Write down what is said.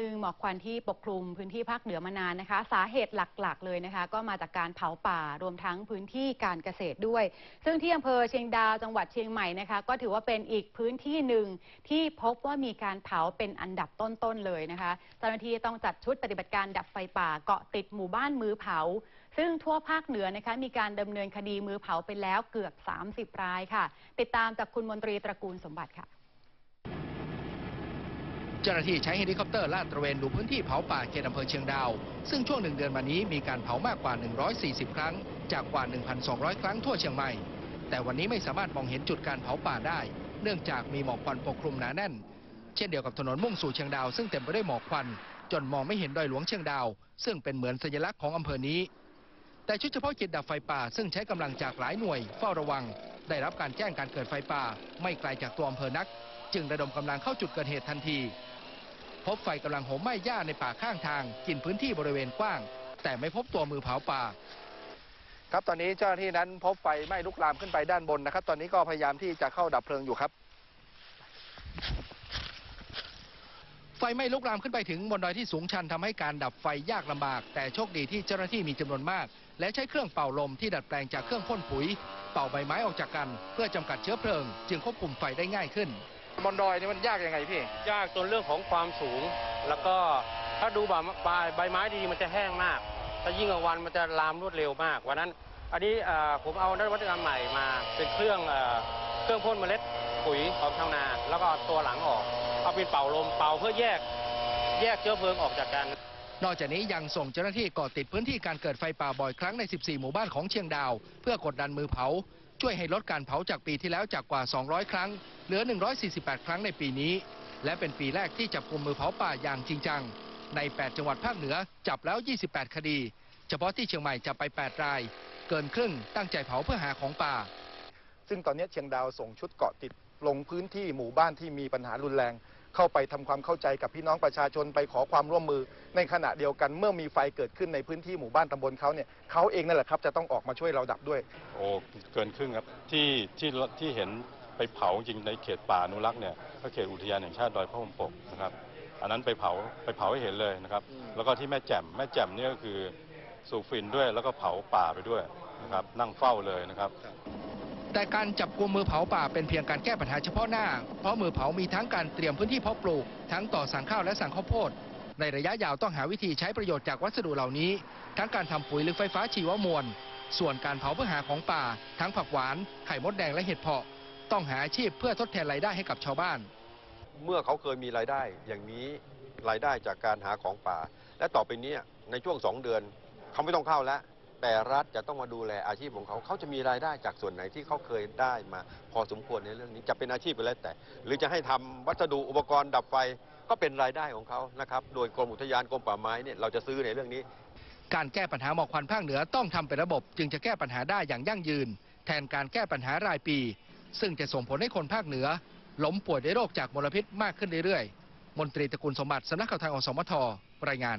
ซึ่งหมอกควันที่ปกคลุมพื้นที่ภาคเหนือมานานนะคะ สาเหตุหลักๆ เลยนะคะ ก็มาจากการเผาป่ารวมทั้งพื้นที่การเกษตรด้วย ซึ่งที่อำเภอเชียงดาวจังหวัดเชียงใหม่นะคะ ก็ถือว่าเป็นอีกพื้นที่หนึ่งที่พบว่ามีการเผาเป็นอันดับต้นๆเลยนะคะเจ้าหน้าที่ต้องจัดชุดปฏิบัติการดับไฟป่าเกาะติดหมู่บ้านมือเผา ซึ่งทั่วภาคเหนือนะคะมีการดำเนินคดีมือเผาไปแล้วเกือบ 30 รายค่ะ ติดตามจากคุณมนตรีตระกูลสมบัติค่ะ เจ้าหน้าที่ใช้เฮลิคอปเตอร์ลาดตระเวนดูพื้นที่เผาป่าเขตอำเภอเชียงดาว ซึ่งช่วงหนึ่งเดือนมานี้มีการเผามากกว่า 140 ครั้ง จากกว่า 1,200 ครั้งทั่วเชียงใหม่ แต่วันนี้ไม่สามารถมองเห็นจุดการเผาป่าได้ เนื่องจากมีหมอกควันปกคลุมหนาแน่น เช่นเดียวกับถนนมุ่งสู่เชียงดาว ซึ่งเต็มไปด้วยหมอกควัน จนมองไม่เห็นดอยหลวงเชียงดาว ซึ่งเป็นเหมือนสัญลักษณ์ของอำเภอนี้ แต่ชุดเฉพาะกิจดับไฟป่า ซึ่งใช้กำลังจากหลายหน่วยเฝ้าระวัง ได้รับการแจ้งการเกิดไฟป่า ไม่ไกลจากตัวอำเภอนัก จึงระดมกำลังเข้าจุดเกิดเหตุทันที พบไฟกำลังโหมไหม้หญ้าในป่าข้างทาง กินพื้นที่บริเวณกว้าง แต่ไม่พบตัวมือเผาป่าครับตอนนี้เจ้าหน้าที่นั้นพบไฟไหม้ลุกลามขึ้นไปด้านบนนะครับ ตอนนี้ก็พยายามที่จะเข้าดับเพลิงอยู่ครับ ไฟไหม้ลุกลามขึ้นไปถึงบนดอยที่สูงชันทำให้การดับไฟยากลำบาก แต่โชคดีที่เจ้าหน้าที่มีจำนวนมาก และใช้เครื่องเป่าลมที่ดัดแปลงจากเครื่องพ่นปุ๋ย เป่าใบไม้ออกจากกัน เพื่อจำกัดเชื้อเพลิง จึงควบคุมไฟได้ง่ายขึ้น บนดอยนี่มันยากยังไงพี่ ยากจนเรื่องของความสูง แล้วก็ถ้าดูใบใบใบไม้ดีๆมันจะแห้งมาก ถ้ายิ่งกลางวันมันจะลามรวดเร็วมาก วันนั้น อันนี้เอ่อผมเอานวัตกรรมใหม่มา เป็นเครื่องเอ่อเครื่องพ่นเมล็ดปุ๋ยของชาวนา แล้วก็เอาตัวหลังออก เอาเป็นเป่าลมเป่าเพื่อแยก แยกเชื้อเพลิงออกจากกัน นอกจากนี้ยังส่งเจ้าหน้าที่เกาะติดพื้นที่การเกิดไฟป่าบ่อยครั้งใน 14 หมู่บ้านของเชียงดาว เพื่อกดดันมือเผา ช่วยให้ลดการเผาจากปีที่แล้วจากกว่า 200 ครั้ง เหลือ 148 ครั้งในปีนี้ และเป็นปีแรกที่จับกลุ่มมือเผาป่าอย่างจริงจัง ใน 8 จังหวัดภาคเหนือจับแล้ว 28 คดี เฉพาะที่เชียงใหม่จับไป 8 ราย เกินครึ่งตั้งใจเผาเพื่อหาของป่า ซึ่งตอนนี้เชียงดาวส่งชุดเกาะติดลงพื้นที่หมู่บ้านที่มีปัญหารุนแรง เข้าไปทำความเข้าใจกับพี่น้องประชาชนไปขอความร่วมมือ ในขณะเดียวกันเมื่อมีไฟเกิดขึ้นในพื้นที่หมู่บ้านตำบลเขาเนี่ยเขาเองนั่นแหละครับจะต้องออกมาช่วยเราดับด้วย โอ้เกินครึ่งครับที่ที่ที่เห็น ไปเผาจริงในเขตป่าอนุรักษ์เนี่ยก็เขตอุทยานแห่งชาติดอยพระพรหมปกนะครับอันนั้นไปเผาไปเผาให้เห็นเลยนะครับ แล้วก็ที่แม่แจ่มแม่แจ่มเนี่ยก็คือสูบฝิ่นด้วยแล้วก็เผาป่าไปด้วยนะครับนั่งเฝ้าเลยนะครับแต่การจับกลุ่มมือเผาป่าเป็นเพียงการแก้ปัญหาเฉพาะหน้า เพราะมือเผามีทั้งการเตรียมพื้นที่เพาะปลูก ทั้งต่อสั่งข้าวและสั่งข้าวโพด ในระยะยาวต้องหาวิธีใช้ประโยชน์จากวัสดุเหล่านี้ ทั้งการทำปุ๋ยหรือไฟฟ้าชีวมวล ส่วนการเผาเพื่อหาของป่า ทั้งผักหวาน ไข่มดแดงและเห็ดเพาะ ต้องหาอาชีพเพื่อทดแทนรายได้ให้กับชาวบ้าน เมื่อเขาเคยมีรายได้อย่างนี้รายได้จากการหาของป่า และต่อไปเนี้ในช่วงสองเดือนเขาไม่ต้องเข้าแล้ว แต่รัฐจะต้องมาดูแลอาชีพของเขา เขาจะมีรายได้จากส่วนไหนที่เขาเคยได้มา พอสมควรในเรื่องนี้จะเป็นอาชีพไปแล้วแต่ หรือจะให้ทำวัสดุอุปกรณ์ดับไฟก็เป็นรายได้ของเขานะครับโดยกรมอุทยานกรมป่าไม้เนี่ยเราจะซื้อในเรื่องนี้ การแก้ปัญหาหมอกควันภาคเหนือต้องทำเป็นระบบ จึงจะแก้ปัญหาได้อย่างยั่งยืน แทนการแก้ปัญหารายปี ซึ่งจะส่งผลให้คนภาคเหนือล้มป่วยด้วยโรคจากมลพิษมากขึ้นเรื่อยๆ มนตรีตระกูลสมบัติสำนักข่าวไทยอสมทรายงาน